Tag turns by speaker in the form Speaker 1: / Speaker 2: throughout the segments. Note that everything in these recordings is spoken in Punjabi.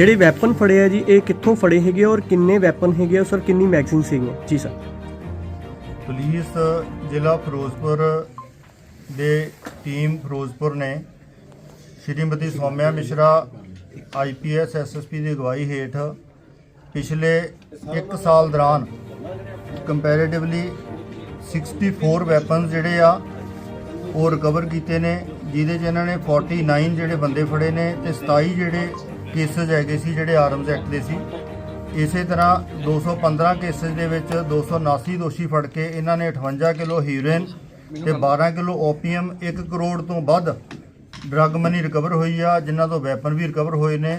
Speaker 1: ਜਿਹੜੇ ਵੈਪਨ ਫੜੇ ਆ ਜੀ, ਇਹ ਕਿੱਥੋਂ ਫੜੇ ਹੈਗੇ ਆ ਔਰ ਕਿੰਨੇ ਵੈਪਨ ਹੈਗੇ ਆ? ਸਰ, ਕਿੰਨੀ ਮੈਗਜ਼ੀਨ ਸੀਗੀਆਂ ਜੀ ਸਰ।
Speaker 2: ਪੁਲਿਸ ਜ਼ਿਲ੍ਹਾ ਫਿਰੋਜ਼ਪੁਰ ਦੇ ਟੀਮ ਫਿਰੋਜ਼ਪੁਰ ਨੇ ਸ਼੍ਰੀਮਤੀ ਸੌਮਿਆ ਮਿਸ਼ਰਾ ਆਈਪੀਐਸ ਐਸਐਸਪੀ ਦੀ ਅਗਵਾਈ ਹੇਠ ਪਿਛਲੇ 1 ਸਾਲ ਦੌਰਾਨ ਕੰਪੈਰੀਟਿਵਲੀ 64 ਵੈਪਨਸ ਜਿਹੜੇ ਆ, ਉਹ ਰਿਕਵਰ ਕੀਤੇ ਨੇ, ਜਿਹਦੇ 'ਚ ਇਹਨਾਂ ਨੇ 49 ਜਿਹੜੇ ਬੰਦੇ ਫੜੇ ਨੇ ਤੇ 27 ਜਿਹੜੇ ਕੇਸਸ ਹੈਗੇ ਸੀ ਜਿਹੜੇ ਆਰਮਸ ਐਕਟ ਦੇ ਸੀ। ਇਸੇ ਤਰ੍ਹਾਂ 215 ਕੇਸਸ ਦੇ ਵਿੱਚ 279 ਦੋਸ਼ੀ ਫੜ ਕੇ ਇਹਨਾਂ ਨੇ 58 ਕਿਲੋ ਹੀਰੋਇਨ ਤੇ 12 ਕਿਲੋ ਓਪੀਅਮ 1 ਕਰੋੜ ਤੋਂ ਵੱਧ ਡਰੱਗ ਮਨੀ ਰਿਕਵਰ ਹੋਈ ਆ, ਜਿਨ੍ਹਾਂ ਤੋਂ ਵੈਪਨ ਵੀ ਰਿਕਵਰ ਹੋਏ ਨੇ।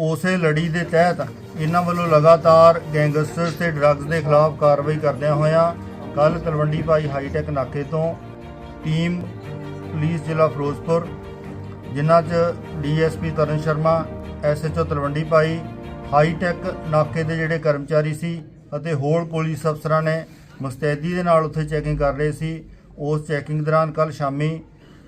Speaker 2: ਉਸੇ ਲੜੀ ਦੇ ਤਹਿਤ ਇਹਨਾਂ ਵੱਲੋਂ ਲਗਾਤਾਰ ਗੈਂਗਸਟਰ ਤੇ ਡਰੱਗਸ ਦੇ ਖਿਲਾਫ ਕਾਰਵਾਈ ਕਰਦਿਆਂ ਹੋਇਆਂ ਕੱਲ ਤਲਵੰਡੀ ਭਾਈ ਹਾਈਟੈਕ ਨਾਕੇ ਤੋਂ ਟੀਮ ਪੁਲਿਸ ਜ਼ਿਲ੍ਹਾ ਫਿਰੋਜ਼ਪੁਰ, ਜਿਨ੍ਹਾਂ 'ਚ DSP Taran Sharma SHO Talwandi Bhai, hitech ਨਾਕੇ ਦੇ ਜਿਹੜੇ ਕਰਮਚਾਰੀ ਸੀ ਅਤੇ ਹੋਰ ਪੁਲਿਸ ਅਫਸਰਾਂ ਨੇ ਮੁਸਤੈਦੀ ਦੇ ਨਾਲ ਉੱਥੇ ਚੈਕਿੰਗ ਕਰ ਰਹੇ ਸੀ। ਉਸ ਚੈਕਿੰਗ ਦੌਰਾਨ ਕੱਲ ਸ਼ਾਮੀ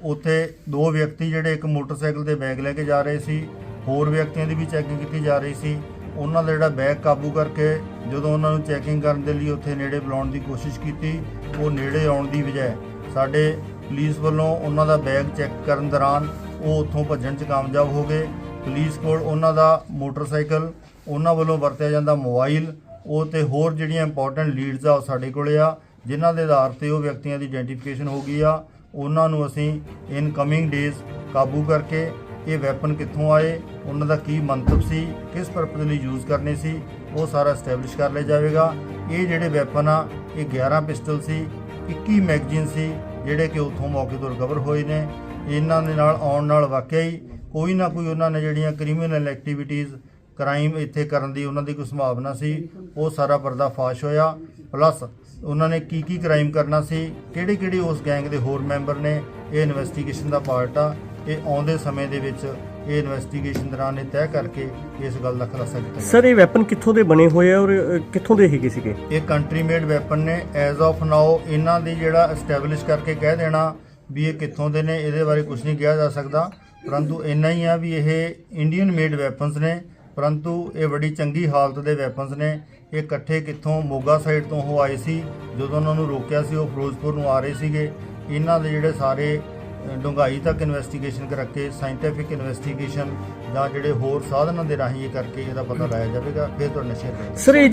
Speaker 2: ਉੱਥੇ ਦੋ ਵਿਅਕਤੀ ਜਿਹੜੇ ਇੱਕ ਮੋਟਰਸਾਈਕਲ ਤੇ ਬੈਗ ਲੈ ਕੇ ਜਾ ਰਹੇ ਸੀ, ਹੋਰ ਵਿਅਕਤੀਆਂ ਦੀ ਵੀ ਚੈਕਿੰਗ ਕੀਤੀ ਜਾ ਰਹੀ ਸੀ। ਉਹਨਾਂ ਦਾ ਜਿਹੜਾ ਬੈਗ ਕਾਬੂ ਕਰਕੇ ਜਦੋਂ ਉਹਨਾਂ ਨੂੰ ਚੈਕਿੰਗ ਕਰਨ ਦੇ ਲਈ ਉੱਥੇ ਨੇੜੇ ਬੁਲਾਉਣ ਦੀ ਕੋਸ਼ਿਸ਼ ਕੀਤੀ, ਉਹ ਨੇੜੇ ਆਉਣ ਦੀ ਬਜਾਏ ਸਾਡੇ ਪੁਲਿਸ ਵੱਲੋਂ ਉਹਨਾਂ ਦਾ ਬੈਗ ਚੈੱਕ ਕਰਨ ਦੌਰਾਨ ਉਹ ਉੱਥੋਂ ਭੱਜਣ 'ਚ ਕਾਮਯਾਬ ਹੋ ਗਏ। ਪੁਲਿਸ ਕੋਲ ਉਹਨਾਂ ਦਾ ਮੋਟਰਸਾਈਕਲ, ਉਹਨਾਂ ਵੱਲੋਂ ਵਰਤਿਆ ਜਾਂਦਾ ਮੋਬਾਈਲ, ਉਹ ਤੇ ਹੋਰ ਜਿਹੜੀਆਂ ਇੰਪੋਰਟੈਂਟ ਲੀਡਸ ਆ ਉਹ ਸਾਡੇ ਕੋਲੇ ਆ, ਜਿਨ੍ਹਾਂ ਦੇ ਆਧਾਰ ਤੇ ਉਹ ਵਿਅਕਤੀਆਂ ਦੀ ਆਇਡੈਂਟੀਫਿਕੇਸ਼ਨ ਹੋ ਗਈ ਆ। ਉਹਨਾਂ ਨੂੰ ਅਸੀਂ ਇਨ ਕਮਿੰਗ ਡੇਜ਼ ਕਾਬੂ ਕਰਕੇ ਇਹ ਵੈਪਨ ਕਿੱਥੋਂ ਆਏ, ਉਹਨਾਂ ਦਾ ਕੀ ਮੰਤਵ ਸੀ, ਕਿਸ ਪਰਪਸ ਲਈ ਯੂਜ਼ ਕਰਨੇ ਸੀ, ਉਹ ਸਾਰਾ ਐਸਟੈਬਲਿਸ਼ ਕਰ ਲਿਆ ਜਾਵੇਗਾ। ਇਹ ਜਿਹੜੇ ਵੈਪਨ ਆ, ਇਹ 11 ਪਿਸਟਲ ਸੀ 21 ਮੈਗਜ਼ੀਨ ਸੀ, ਜਿਹੜੇ ਕਿ ਉੱਥੋਂ ਮੌਕੇ ਤੋਂ ਰਿਕਵਰ ਹੋਏ ਨੇ। ਇਹਨਾਂ ਦੇ ਨਾਲ ਆਉਣ ਨਾਲ ਵਾਕਿਆ ਹੀ ਕੋਈ ਨਾ ਕੋਈ ਉਹਨਾਂ ਨੇ ਜਿਹੜੀਆਂ ਕ੍ਰਿਮੀਨਲ ਐਕਟੀਵਿਟੀਜ਼ ਕ੍ਰਾਈਮ ਇੱਥੇ ਕਰਨ ਦੀ ਉਹਨਾਂ ਦੀ ਕੋਈ ਸੰਭਾਵਨਾ ਸੀ ਉਹ ਸਾਰਾ ਪਰਦਾ ਫਾਸ਼ ਹੋਇਆ। ਪਲੱਸ ਉਹਨਾਂ ਨੇ ਕੀ ਕੀ ਕ੍ਰਾਈਮ ਕਰਨਾ ਸੀ ਕਿਹੜੇ ਕਿਹੜੇ ਉਸ ਗੈਂਗ ਦੇ ਹੋਰ ਮੈਂਬਰ ਨੇ ਇਹ ਇਨਵੈਸਟੀਗੇਸ਼ਨ ਦਾ ਪਾਰਟ ਆ। ਇਹ ਆਉਂਦੇ ਸਮੇਂ ਦੇ ਵਿੱਚ ਇਹ ਇਨਵੈਸਟੀਗੇਸ਼ਨ ਦੌਰਾਨ ਇਹ ਤੈਅ ਕਰਕੇ ਇਸ ਗੱਲ ਦਾ ਖੁਲਾਸਾ ਕੀਤਾ
Speaker 1: ਸਰ ਇਹ ਵੈਪਨ ਕਿੱਥੋਂ ਦੇ ਬਣੇ ਹੋਏ ਆ ਔਰ ਕਿੱਥੋਂ ਦੇ ਹੈਗੇ ਸੀਗੇ?
Speaker 2: ਇਹ ਕੰਟਰੀ ਮੇਡ ਵੈਪਨ ਨੇ। ਐਜ਼ ਆਫ ਨਾਓ ਇਹਨਾਂ ਦੀ ਜਿਹੜਾ ਐਸਟੈਬਲਿਸ਼ ਕਰਕੇ ਕਹਿ ਦੇਣਾ ਵੀ ਇਹ ਕਿੱਥੋਂ ਦੇ ਨੇ ਇਹਦੇ ਬਾਰੇ ਕੁਝ ਨਹੀਂ ਕਿਹਾ ਜਾ ਸਕਦਾ। ਪਰੰਤੂ ਇੰਨਾ ਹੀ ਆ ਵੀ ਇਹ ਇੰਡੀਅਨ ਮੇਡ ਵੈਪਨਸ ਨੇ ਪਰੰਤੂ ਇਹ ਬੜੀ ਚੰਗੀ ਹਾਲਤ ਦੇ ਵੈਪਨਸ ਨੇ। ਇਹ ਇਕੱਠੇ ਕਿੱਥੋਂ ਮੋਗਾ ਸਾਈਡ ਤੋਂ ਉਹ ਆਏ ਸੀ ਜਦੋਂ ਉਹਨਾਂ ਨੂੰ ਰੋਕਿਆ ਸੀ ਉਹ ਫਿਰੋਜ਼ਪੁਰ ਨੂੰ ਆ ਰਹੇ ਸੀਗੇ। ਇਹਨਾਂ ਦੇ ਜਿਹੜੇ ਸਾਰੇ ਅ, ਡੂੰਘਾਈ ਤੱਕ ਇਨਵੈਸਟੀਗੇਸ਼ਨ ਕਰਕੇ ਸਾਇੰਟੀਫਿਕ ਇਨਵੈਸਟੀਗੇਸ਼ਨ ਜਾਂ ਜਿਹੜੇ ਹੋਰ ਸਾਧਨਾਂ ਦੇ ਰਾਹੀਂ ਇਹ ਕਰਕੇ ਇਹਦਾ ਪਤਾ ਲਾਇਆ ਜਾਵੇਗਾ। ਫਿਰ ਤੁਹਾਡੇ ਨਾਲ ਸ਼ੇਅਰ ਕਰਾਂਗੇ।